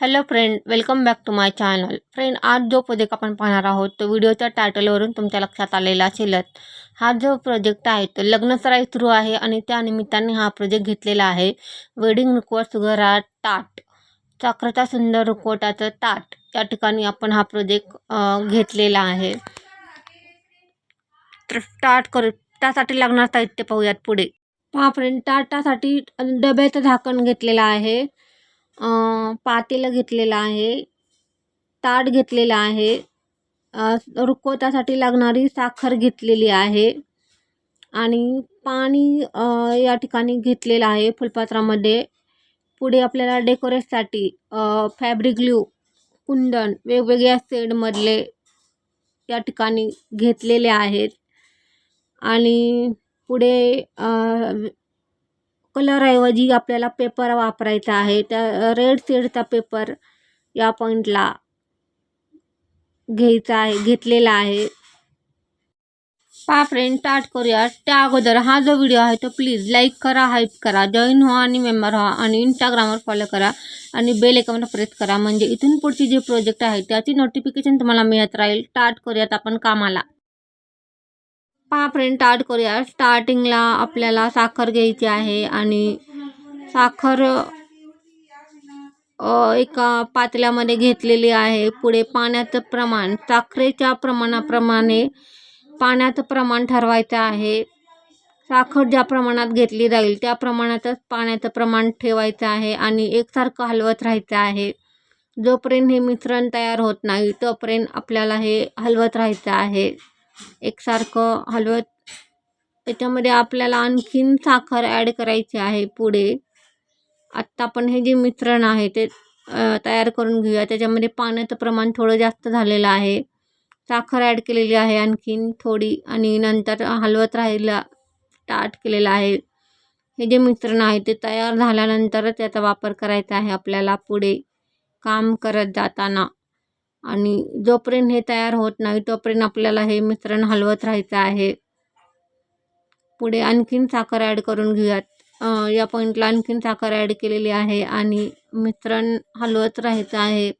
Hello friend welcome back to my channel friend आज जो project आपण पाहणार आहोत तो व्हिडिओच्या टायटलवरून तुमच्या लक्षात आलेला असेलच. हा जो प्रोजेक्ट आहे तो लग्नसराई सुरू आहे आणि त्या निमित्ताने हा प्रोजेक्ट घेतलेला आहे. वेडिंग रुकवत सुगरा टाट चाक्रता सुंदर रुकवटाचं ताट. या ठिकाणी आपण हा प्रोजेक्ट घेतलेला आहे. तर स्टार्ट करू त्यासाठी लागणार साहित्य पाहूयात पुढे. हा फ्रेंड ताटासाठी डब्याचं झाकण घेतलेलं आहे. पातेलं घेतलेलं आहे ताट घेतलेलं आहे रुखवतासाठी लागणारी साखर घेतलेली आहे आणि पाणी या ठिकाणी घेतलेलं आहे फुलपात्रामध्ये. पुढे आपल्याला डेकोरेटसाठी फॅब्रिक ग्ल्यू कुंदन वेगवेगळ्या सेडमधले या ठिकाणी घेतलेले आहेत. आणि पुढे कलरऐवजी आपल्याला पेपर वापरायचा आहे. त्या रेड शेडचा पेपर या पॉईंटला घ्यायचा आहे घेतलेला आहे. पा फ्रेंड स्टार्ट करूया. त्या अगोदर हा जो व्हिडिओ आहे तो प्लीज लाईक करा हाईप करा जॉईन व्हा आणि मेंबर व्हा आणि इंस्टाग्रामवर फॉलो करा आणि बेल एकावर प्रेस करा. म्हणजे इथून पुढची जे प्रोजेक्ट आहे त्याची नोटिफिकेशन तुम्हाला मिळत राहील. स्टार्ट करूयात आपण कामाला. पहा फ्रेंड स्टार्ट करूया. स्टार्टिंगला आपल्याला साखर घ्यायची आहे आणि साखर एका पातल्यामध्ये घेतलेली आहे. पुढे पाण्याचं प्रमाण साखरेच्या प्रमाणाप्रमाणे पाण्याचं प्रमाण ठरवायचं आहे. साखर ज्या प्रमाणात घेतली जाईल त्या प्रमाणातच पाण्याचं प्रमाण ठेवायचं आहे आणि एकसारखं हलवत राहायचं आहे. जोपर्यंत हे मिश्रण तयार होत नाही तोपर्यंत आपल्याला हे हलवत राहायचं आहे. एकसारखं हलवत. त्याच्यामध्ये आपल्याला आणखीन साखर ॲड करायची आहे पुढे. आत्ता आपण हे जे मिश्रण आहे ते तयार करून घेऊया. त्याच्यामध्ये पाण्याचं प्रमाण थोडं जास्त झालेलं आहे. साखर ॲड केलेली आहे आणखीन थोडी आणि नंतर हलवत राहिला स्टार्ट केलेलं आहे. हे जे मिश्रण आहे ते तयार झाल्यानंतरच त्याचा वापर करायचा आहे आपल्याला पुढे. काम करत जाताना. आणि जोपर्यंत हे तयार होत नाही तोपर्यंत आपल्याला हे मिश्रण हलवत राहायचं आहे. पुढे आणखीन साखर ॲड करून घेऊयात. या पॉईंटला आणखीन साखर ॲड केलेली आहे आणि मिश्रण हलवत राहायचं आहे.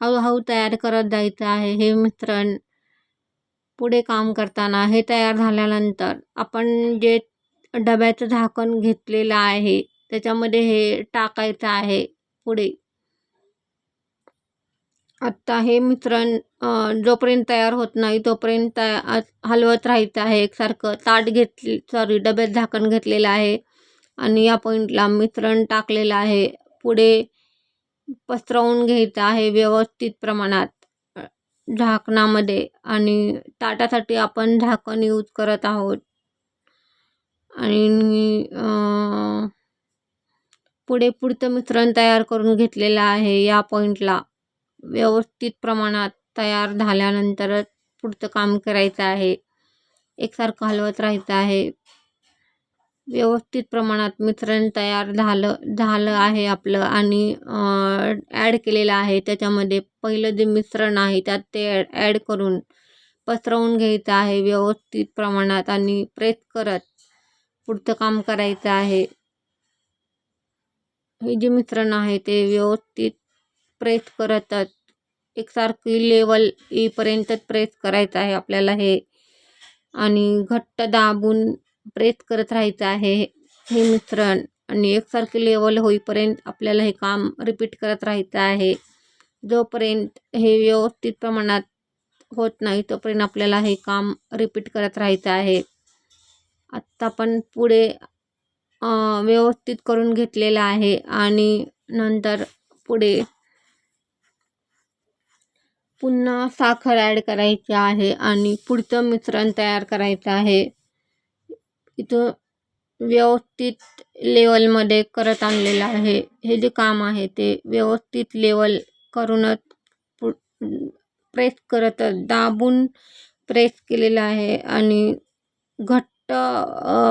हळूहळू तयार करत जायचं आहे हे मिश्रण. पुढे काम करताना हे तयार झाल्यानंतर आपण जे डब्याचं झाकण घेतलेलं आहे त्याच्यामध्ये हे टाकायचं आहे पुढे. आत्ता हे मिश्रण जोपर्यंत तयार होत नाही तोपर्यंत तया हलवत राहायचं आहे. एकसारखं ताट घेतले सॉरी डब्यात झाकण घेतलेलं आहे. आणि या पॉईंटला मिश्रण टाकलेलं आहे. पुढे पसरवून घ्यायचं आहे व्यवस्थित प्रमाणात झाकणामध्ये. आणि ताटासाठी आपण झाकण यूज करत आहोत. आणि पुढे पुढचं मिश्रण तयार करून घेतलेलं आहे या पॉईंटला व्यवस्थित प्रमाणात तयार झाल्यानंतरच पुढचं काम करायचं आहे. एकसारखं हलवत राहायचं आहे. व्यवस्थित प्रमाणात मिश्रण तयार झालं झालं आहे आपलं आणि ॲड केलेलं आहे. त्याच्यामध्ये पहिलं जे मिश्रण आहे त्यात ते ॲड करून पसरवून घ्यायचं आहे व्यवस्थित प्रमाणात आणि प्रेस करत पुढचं काम करायचं आहे. हे जे मिश्रण आहे ते व्यवस्थित प्रेस करतच एकसारखी लेवल येईपर्यंतच प्रेस करायचं आहे आपल्याला हे. आणि घट्ट दाबून प्रेस करत राहायचं आहे हे मिश्रण. आणि एकसारखी लेवल होईपर्यंत आपल्याला हे काम रिपीट करत राहायचं आहे. जोपर्यंत हे व्यवस्थित प्रमाणात होत नाही तोपर्यंत आपल्याला हे काम रिपीट करत राहायचं आहे. आत्ता पण पुढे व्यवस्थित करून घेतलेलं आहे. आणि नंतर पुढे पुन्हा साखर ॲड करायची आहे आणि पुढचं मिश्रण तयार करायचं आहे. इथं व्यवस्थित लेवलमध्ये करत आणलेलं आहे. हे जे काम आहे ते व्यवस्थित लेवल करूनच पु प्रेस करत दाबून प्रेस केलेलं आहे आणि घट्ट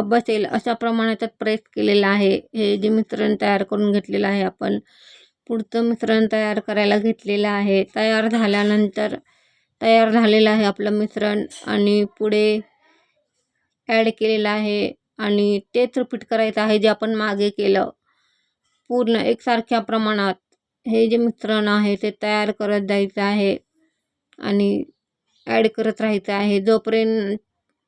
बसेल अशा प्रमाणात प्रेस केलेलं आहे. हे जे मिश्रण तयार करून घेतलेलं आहे आपण पुढचं मिश्रण तयार करायला घेतलेलं आहे. तयार झाल्यानंतर तयार झालेलं आहे आपलं मिश्रण आणि पुढे ॲड केलेलं आहे आणि तेच रिपीट करायचं आहे जे आपण मागे केलं. पूर्ण एकसारख्या प्रमाणात हे जे मिश्रण आहे ते तयार करत जायचं आहे आणि ॲड करत राहायचं आहे. जोपर्यंत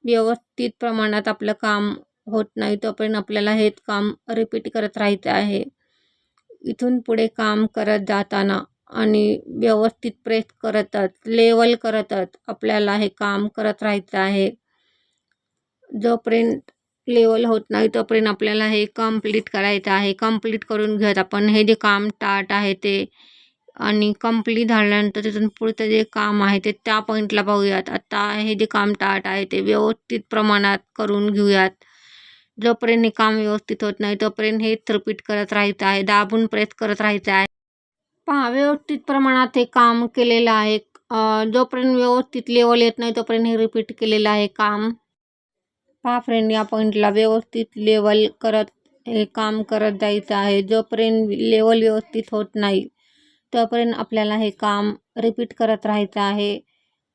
व्यवस्थित प्रमाणात आपलं काम होत नाही तोपर्यंत आपल्याला हेच काम रिपीट करत राहायचं आहे. इथून पुढे काम करत जाताना आणि व्यवस्थित प्रेस करतच लेवल करतच आपल्याला हे काम करत राहायचं आहे. जोपर्यंत लेवल होत नाही तोपर्यंत आपल्याला हे कंप्लीट करायचं आहे. कंप्लीट करून घेत आपण. हे जे काम टाट आहे ते आणि कंप्लीट झाल्यानंतर तिथून पुढचं जे काम आहे ते त्या पॉईंटला पाहूयात. आता हे जे काम टाट आहे ते व्यवस्थित प्रमाणात करून घेऊयात. जोपर्यंत हे काम व्यवस्थित होत नाही तोपर्यंत हे रिपीट करत राहायचं आहे दाबून प्रेस करत राहायचं आहे. पहा व्यवस्थित प्रमाणात हे काम केलेलं आहे. जोपर्यंत व्यवस्थित लेवल येत नाही तोपर्यंत हे रिपीट केलेलं आहे काम. पहा फ्रेंड या पॉईंटला व्यवस्थित लेवल करत हे काम करत जायचं आहे. जोपर्यंत लेवल व्यवस्थित होत नाही तोपर्यंत आपल्याला हे काम रिपीट करत राहायचं आहे.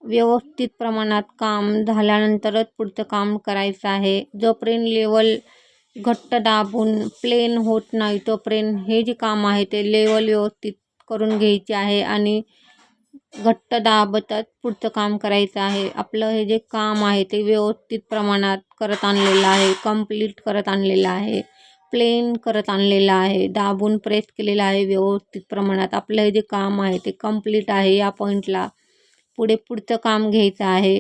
व्यवस्थित प्रमाणात काम झाल्यानंतरच पुढचं काम करायचं आहे. जोपर्यंत लेवल घट्ट दाबून प्लेन होत नाही तोपर्यंत हे जे काम आहे ते लेवल व्यवस्थित करून घ्यायचे आहे आणि घट्ट दाबतच पुढचं काम करायचं आहे. आपलं हे जे काम आहे ते व्यवस्थित प्रमाणात करत आणलेलं आहे कंप्लीट करत आणलेलं आहे प्लेन करत आणलेलं आहे दाबून प्रेस केलेलं आहे व्यवस्थित प्रमाणात. आपलं हे जे काम आहे ते कंप्लीट आहे या पॉईंटला पुढे पुढचं काम घ्यायचं आहे.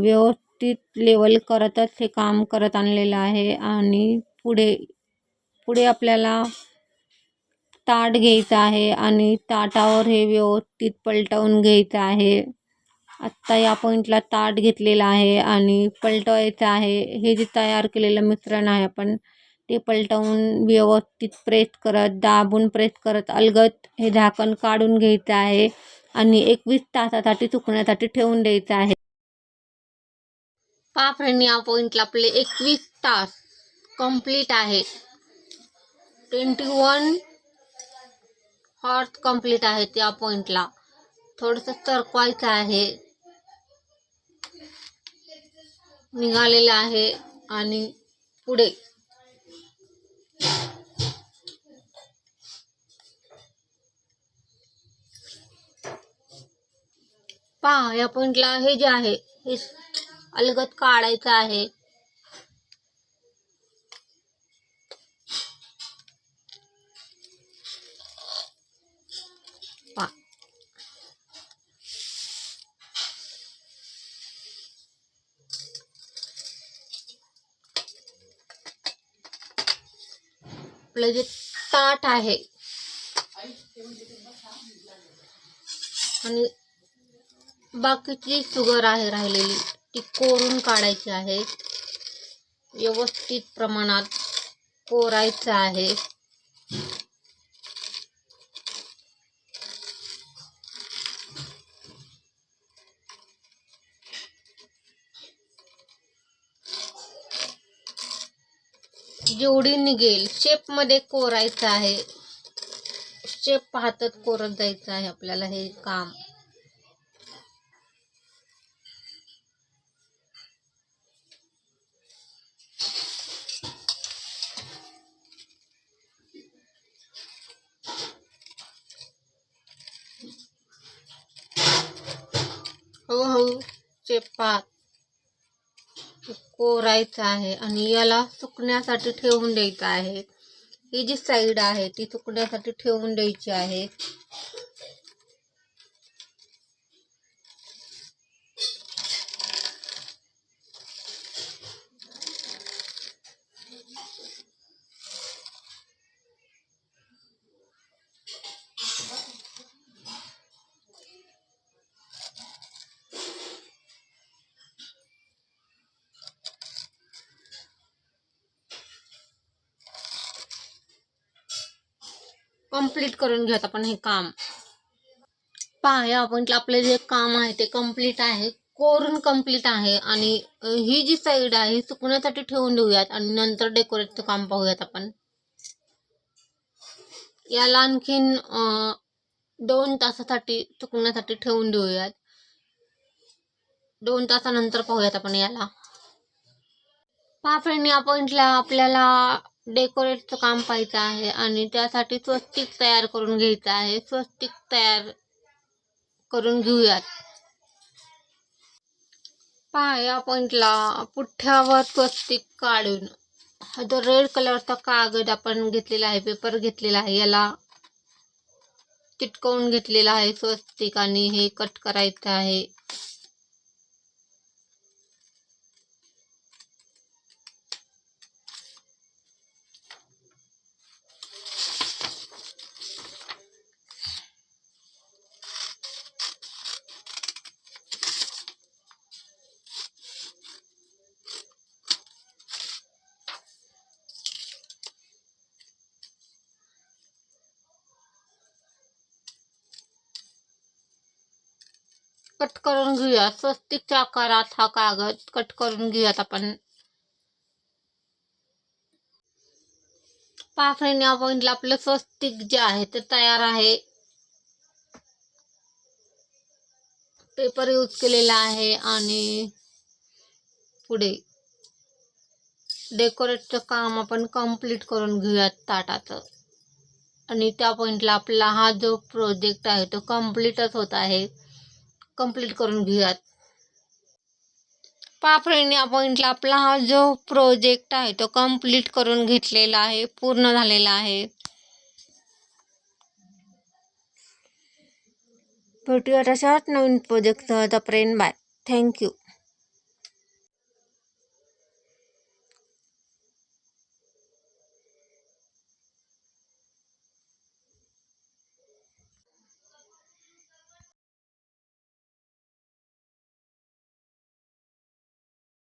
व्यवस्थित लेवल करतच हे काम करत आणलेलं आहे आणि पुढे पुढे आपल्याला ताट घ्यायचं आहे आणि ताटावर हे व्यवस्थित पलटवून घ्यायचं आहे. आत्ता या पॉईंटला ताट घेतलेला आहे आणि पलटवायचं आहे. हे जे तयार केलेलं मिश्रण आहे आपण ते पलटवून व्यवस्थित प्रेस करत दाबून प्रेस करत अलगत हे झाकण काढून घ्यायचं आहे. आणि एकवीस तासासाठी सुकण्यासाठी ठेवून द्यायचं आहे. पहा फ्रेंड या पॉईंटला आपले एकवीस तास कंप्लीट आहे. ट्वेंटी वन हॉर्स कंप्लीट आहे त्या पॉईंटला थोडंसं सरकवायचं आहे. निघालेलं आहे आणि पुढे. पहा या पॉईंटला हे जे आहे हे अलगत काढायचं आहे. आपलं जे ताट आहे आणि बाकीची शुगर आहे राहिलेली ती कोरून काढायची आहे. व्यवस्थित प्रमाणात कोरायचं आहे. जेवढी निघेल शेपमध्ये कोरायचं आहे. शेप पाहतच कोरत जायचं आहे आपल्याला हे काम हळूहळू शेप पाहत कोरायचं आहे आणि याला सुकण्यासाठी ठेवून द्यायचं आहे. ही जी साईड आहे ती सुकण्यासाठी ठेवून द्यायची आहे. कंप्लीट करून घेऊयात आपण हे काम. पहा आपण की आपलं जे काम आहे ते कंप्लीट आहे कोरून कंप्लीट आहे आणि ही जी साईड आहे ही सुकण्यासाठी ठेवून देऊयात आणि नंतर डेकोरेटचं काम पाहूयात आपण. याला आणखीन दोन तासासाठी सुकण्यासाठी ठेवून देऊयात. दोन तासानंतर पाहूयात आपण याला. पहा फ्रेंड या आपल्याला डेकोरेटचं काम पाहायचं आहे आणि त्यासाठी स्वस्तिक तयार करून घ्यायचं आहे. स्वस्तिक तयार करून घेऊयात. पहा या पॉइंटला पुठ्ठ्यावर स्वस्तिक काढून हा जो रेड कलरचा कागद आपण घेतलेला आहे पेपर घेतलेला आहे याला चिटकवून घेतलेला आहे स्वस्तिक आणि हे कट करायचं आहे. कट करून घेऊया. स्वस्तिकच्या आकारात हा कागद कट करून घेऊयात आपण. पाफळीने या पॉइंटला आपलं स्वस्तिक जे आहे ते तयार आहे. पेपर यूज केलेला आहे आणि पुढे डेकोरेटचं काम आपण कंप्लीट करून घेऊयात ताटाचं. आणि त्या पॉईंटला आपला हा जो प्रोजेक्ट आहे तो कम्प्लीटच होत आहे. कंप्लीट करून घेऊयात. पाफळणी पॉईंटला पॉइंटला आपला हा जो प्रोजेक्ट आहे तो कंप्लीट करून घेतलेला आहे पूर्ण झालेला आहे. भेटूया तशाच नवीन प्रोजेक्टसह फ्रेंड बाय थँक्यू